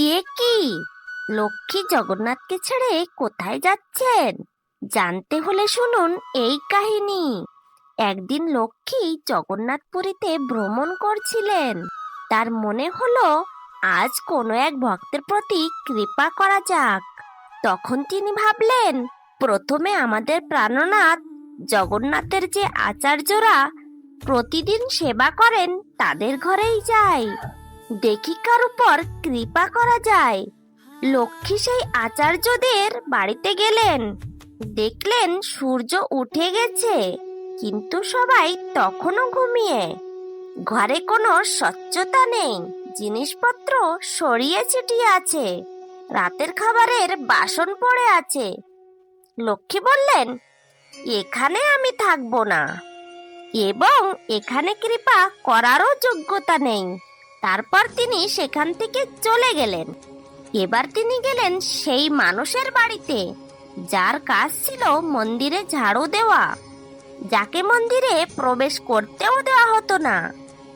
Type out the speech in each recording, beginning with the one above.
এ কি? লক্ষ্মী জগন্নাথকে ছেড়ে কোথায় যাচ্ছেন? জানতে হলে শুনুন এই কাহিনী। একদিন লক্ষ্মী জগন্নাথপুরীতে ভ্রমণ করছিলেন। তার মনে হলো, আজ কোনো এক ভক্তের প্রতি কৃপা করা যাক। তখন তিনি ভাবলেন, প্রথমে আমাদের প্রাণনাথ, জগন্নাথের যে আচার্যরা প্রতিদিন সেবা করেন তাদের ঘরেই যাই। দেখি কার উপর কৃপা করা যায়। লক্ষ্মী সেই আচার্যদের বাড়িতে গেলেন। দেখলেন সূর্য উঠে গেছে, কিন্তু সবাই তখনও ঘুমিয়ে। ঘরে কোনো স্বচ্ছতা নেই, জিনিসপত্র সরিয়ে ছিটিয়ে আছে, রাতের খাবারের বাসন পড়ে আছে। লক্ষ্মী বললেন, এখানে আমি থাকব না। এবং এখানে কৃপা করারও যোগ্যতা নেই। তারপর তিনি সেখান থেকে চলে গেলেন। এবার তিনি গেলেন সেই মানুষের বাড়িতে, যার কাজ ছিল মন্দিরে ঝাড়ু দেওয়া। যাকে মন্দিরে প্রবেশ করতেও দেওয়া হতো না।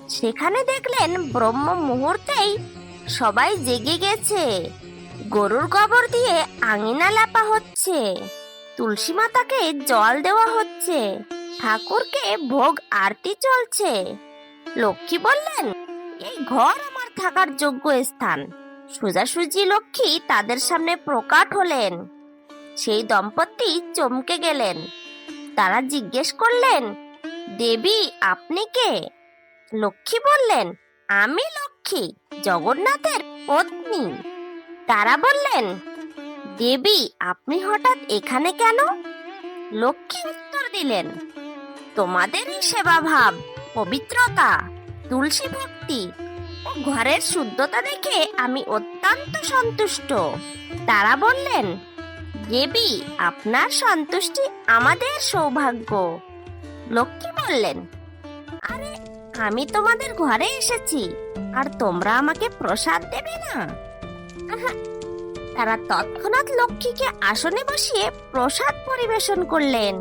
সেখানে দেখলেন ব্রহ্ম মুহূর্তেই সবাই জেগে গেছে। গরুর গোবর দিয়ে আঙিনা লাপা হচ্ছে। তুলসী মাতাকে জল দেওয়া হচ্ছে। ঠাকুরকে ভোগ আরতি চলছে। লক্ষ্মী বললেন এই ঘর আমার থাকার যোগ্য স্থান। সোজাসুজি লক্ষ্মী তাদের সামনে প্রকাট হলেন। সেই দম্পতি চমকে গেলেন। তারা জিজ্ঞেস করলেন, দেবী, আপনি কে? লক্ষ্মী বললেন, আমি লক্ষ্মী, জগন্নাথের পত্নী। তারা বললেন, দেবী, আপনি হঠাৎ এখানে কেন? লক্ষ্মী উত্তর দিলেন, তোমাদেরই সেবা ভাব পবিত্রতা। তুলসী ভক্তি ও ঘরের শুদ্ধতা দেখে আমি অত্যন্ত সন্তুষ্ট। তারা বললেন, দেবী, আপনার সন্তুষ্টি আমাদের সৌভাগ্য। লক্ষ্মী বললেন, আরে, আমি তোমাদের ঘরে এসেছি, আর তোমরা আমাকে প্রসাদ দেবে না? তারা তৎক্ষণাৎ লক্ষ্মীকে আসনে বসিয়ে প্রসাদ পরিবেশন করলেন।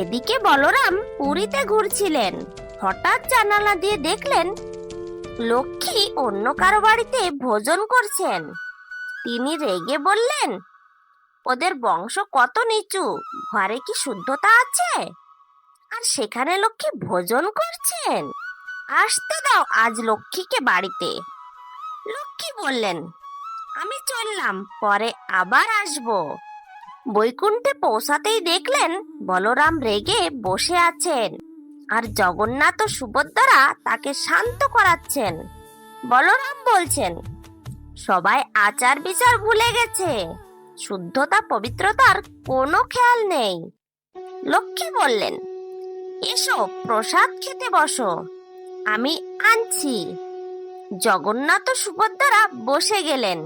এদিকে বলরাম পুরীতে ঘুরছিলেন। হঠাৎ জানালা দিয়ে দেখলেন লক্ষ্মী অন্য কারও বাড়িতে ভোজন করছেন। তিনি রেগে বললেন, ওদের বংশ কত নিচু, ঘরে কি শুদ্ধতা আছে? আর সেখানে লক্ষ্মী ভোজন করছেন? আসতে দাও আজ লক্ষ্মীকে বাড়িতে। লক্ষ্মী বললেন, আমি চললাম, পরে আবার আসব। বৈকুণ্ঠে পৌঁছাতেই দেখলেন বলরাম রেগে বসে আছেন। আর জগন্নাথ ও সুভদ্রা তাকে শান্ত করাচ্ছেন। বলরাম বলছেন, সবাই আচার বিচার ভুলে গেছে। শুদ্ধতা, পবিত্রতার কোনো খেয়াল নেই। লক্ষ্মী বললেন, এসো, প্রসাদ খেতে বসো। আমি আনছি। জগন্নাথ সুভদ্রা বসে গেলেন,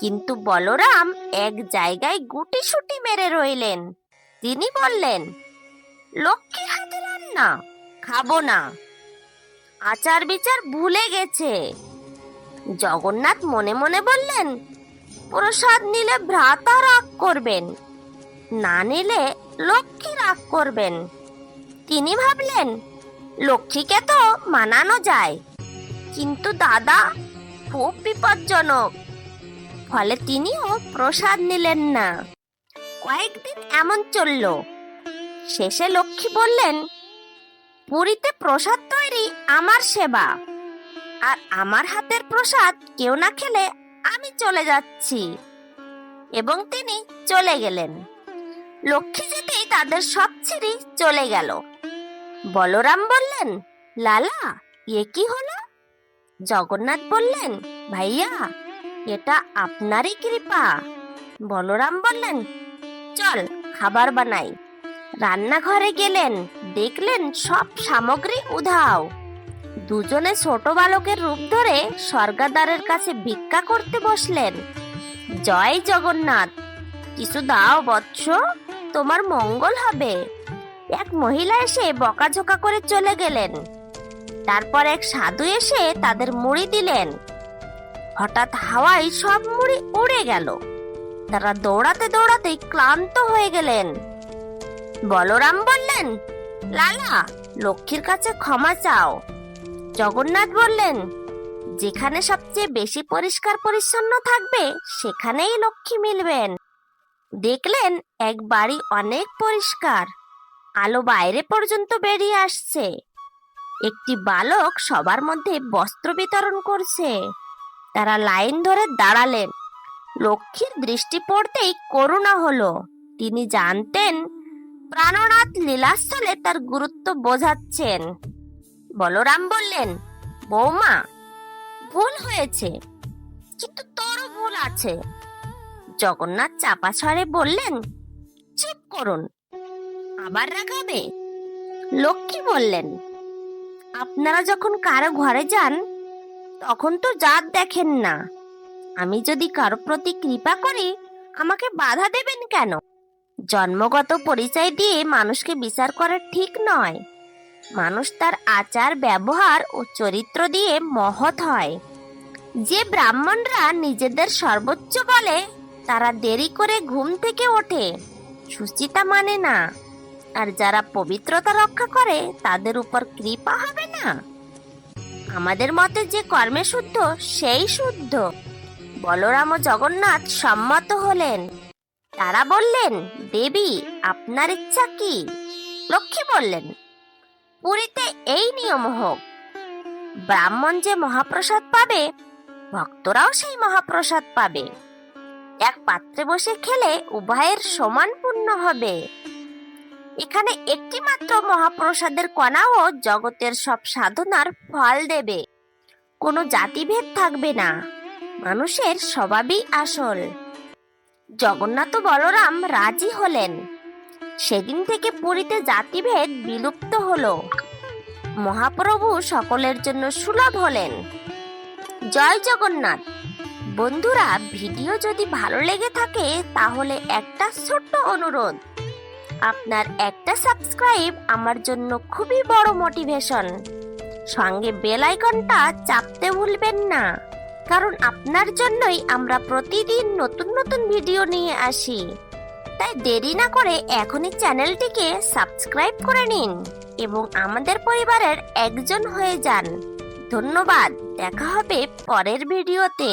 কিন্তু বলরাম এক জায়গায় গুটি সুটি মেরে রইলেন। তিনি বললেন, লক্ষ্মীর হাতে রান্না। খাব না। আচার বিচার ভুলে গেছে। জগন্নাথ মনে মনে বললেন, প্রসাদ নিলে ভ্রাতা রাগ করবেন, না নিলে লক্ষ্মী রাগ করবেন। তিনি ভাবলেন, লক্ষ্মীকে তো মানানো যায়, কিন্তু দাদা খুব বিপজ্জনক। ফলে তিনিও প্রসাদ নিলেন না। কয়েকদিন এমন চলল। শেষে লক্ষ্মী বললেন পুরীতে প্রসাদ তৈরি আমার সেবা। আর আমার হাতের প্রসাদ কেউ না খেলে আমি চলে যাচ্ছি। এবং তিনি চলে গেলেন। লক্ষ্মী যেতেই তাদের সব ছেড়ে চলে গেল। বলরাম বললেন, লালা, এ কি হলো? জগন্নাথ বললেন, ভাইয়া, এটা আপনারই কৃপা। বলরাম বললেন, চল, খাবার বানাই। রান্নাঘরে গেলেন। দেখলেন সব সামগ্রী উধাও। দুজনে ছোট বালকের রূপ ধরে স্বর্গাদারের কাছে ভিক্ষা করতে বসলেন। জয় জগন্নাথ। কিছু দাও বৎস, তোমার মঙ্গল হবে। এক মহিলা এসে বকাঝোকা করে চলে গেলেন। তারপর এক সাধু এসে তাদের মুড়ি দিলেন। হঠাৎ হাওয়ায় সব মুড়ি উড়ে গেল। তারা দৌড়াতে দৌড়াতে ক্লান্ত হয়ে গেলেন। বলরাম বললেন, লালা, লক্ষ্মীর কাছে ক্ষমা চাও। জগন্নাথ বললেন, যেখানে সবচেয়ে বেশি পরিষ্কার পরিচ্ছন্ন থাকবে, সেখানেই লক্ষ্মী মিলবেন। দেখলেন এক বাড়ি অনেক পরিষ্কার, আলো বাইরে পর্যন্ত বেরিয়ে আসছে। একটি বালক সবার মধ্যে বস্ত্র বিতরণ করছে। তারা লাইন ধরে দাঁড়ালেন। লক্ষ্মীর দৃষ্টি পড়তেই করুণা হলো। তিনি জানতেন প্রাণনাথ লীলাস্থলে তার গুরুত্ব বোঝাচ্ছেন। বলরাম বললেন, বৌমা, ভুল হয়েছে, কিন্তু তোরও ভুল আছে। জগন্নাথ চাপা ছড়ে বললেন, চুপ করুন, আবার রাগাবে? লক্ষ্মী বললেন, আপনারা যখন কারও ঘরে যান, তখন তো জাত দেখেন না। আমি যদি কারও প্রতি কৃপা করি, আমাকে বাধা দেবেন কেন? জন্মগত পরিচয় দিয়ে মানুষকে বিচার করা ঠিক নয়। মানুষ তার আচার, ব্যবহার ও চরিত্র দিয়ে মহৎ হয়। যে ব্রাহ্মণরা নিজেদের সর্বোচ্চ বলে, তারা দেরি করে ঘুম থেকে ওঠে, সুচিতা মানে না। আর যারা পবিত্রতা রক্ষা করে, তাদের উপর কৃপা হবে না। আমাদের মতে যে কর্মে শুদ্ধ, সেই শুদ্ধ। বলরাম ও জগন্নাথ সম্মত হলেন। তারা বললেন, দেবী, আপনার ইচ্ছা কি? লক্ষ্মী বললেন, পুরীতে এই নিয়ম হোক। ব্রাহ্মণ যে মহাপ্রসাদ পাবে, ভক্তরাও সেই মহাপ্রসাদ পাবে। এক পাত্রে বসে খেলে উভয়ের সমান পূর্ণ হবে। এখানে একটি মাত্র মহাপ্রসাদের কণাও জগতের সব সাধনার ফল দেবে। কোনো জাতিভেদ থাকবে না। মানুষের স্বভাবই আসল। জগন্নাথ বলরাম রাজি হলেন। সেদিন থেকে পুরীতে জাতিভেদ বিলুপ্ত হলো। মহাপ্রভু সকলের জন্য সুলভ হলেন। জয় জগন্নাথ। বন্ধুরা, ভিডিও যদি ভালো লেগে থাকে, তাহলে একটা ছোট্ট অনুরোধ। আপনার একটা সাবস্ক্রাইব আমার জন্য খুবই বড় মোটিভেশন। সঙ্গে বেল আইকনটা চাপতে ভুলবেন না। কারণ আপনার জন্যই আমরা প্রতিদিন নতুন নতুন ভিডিও নিয়ে আসি। তাই দেরি না করে এখনই চ্যানেলটিকে সাবস্ক্রাইব করে নিন এবং আমাদের পরিবারের একজন হয়ে যান। ধন্যবাদ, দেখা হবে পরের ভিডিওতে।